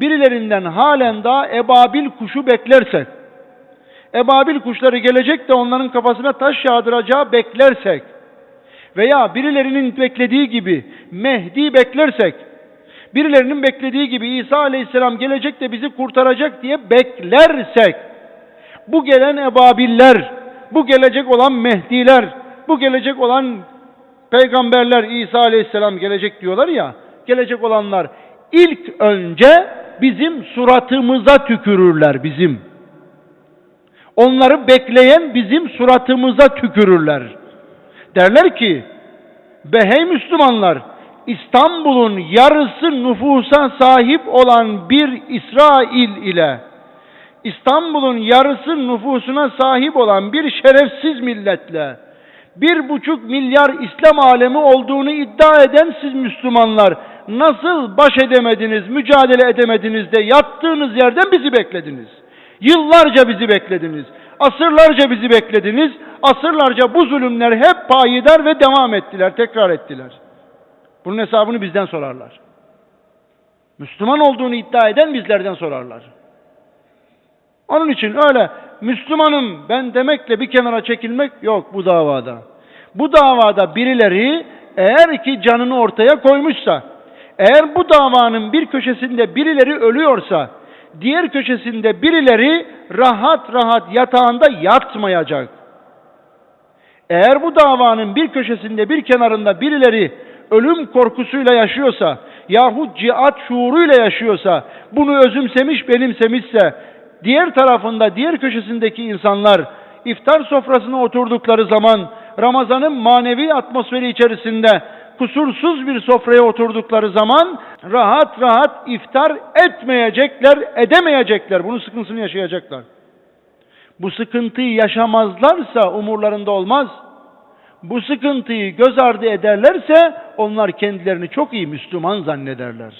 birilerinden halen daha ebabil kuşu beklersek, ebabil kuşları gelecek de onların kafasına taş yağdıracağı beklersek veya birilerinin beklediği gibi Mehdi beklersek, birilerinin beklediği gibi İsa Aleyhisselam gelecek de bizi kurtaracak diye beklersek, bu gelen ebabiller, bu gelecek olan Mehdiler, bu gelecek olan peygamberler İsa Aleyhisselam gelecek diyorlar ya, gelecek olanlar ilk önce bizim suratımıza tükürürler bizim. Onları bekleyen bizim suratımıza tükürürler. Derler ki, be hey Müslümanlar, İstanbul'un yarısı nüfusa sahip olan bir İsrail ile İstanbul'un yarısı nüfusuna sahip olan bir şerefsiz milletle bir buçuk milyar İslam alemi olduğunu iddia eden siz Müslümanlar nasıl baş edemediniz, mücadele edemediniz de yattığınız yerden bizi beklediniz. Yıllarca bizi beklediniz. Asırlarca bizi beklediniz. Asırlarca bu zulümler hep payidar ve devam ettiler, tekrar ettiler. Bunun hesabını bizden sorarlar. Müslüman olduğunu iddia eden bizlerden sorarlar. Onun için öyle Müslümanım ben demekle bir kenara çekilmek yok bu davada. Bu davada birileri eğer ki canını ortaya koymuşsa, eğer bu davanın bir köşesinde birileri ölüyorsa, diğer köşesinde birileri rahat rahat yatağında yatmayacak. Eğer bu davanın bir köşesinde bir kenarında birileri ölüm korkusuyla yaşıyorsa yahut cihat şuuruyla yaşıyorsa bunu özümsemiş benimsemişse diğer tarafında diğer köşesindeki insanlar iftar sofrasına oturdukları zaman Ramazan'ın manevi atmosferi içerisinde kusursuz bir sofraya oturdukları zaman rahat rahat iftar etmeyecekler, edemeyecekler. Bunun sıkıntısını yaşayacaklar. Bu sıkıntıyı yaşamazlarsa umurlarında olmaz. Bu sıkıntıyı göz ardı ederlerse onlar kendilerini çok iyi Müslüman zannederler.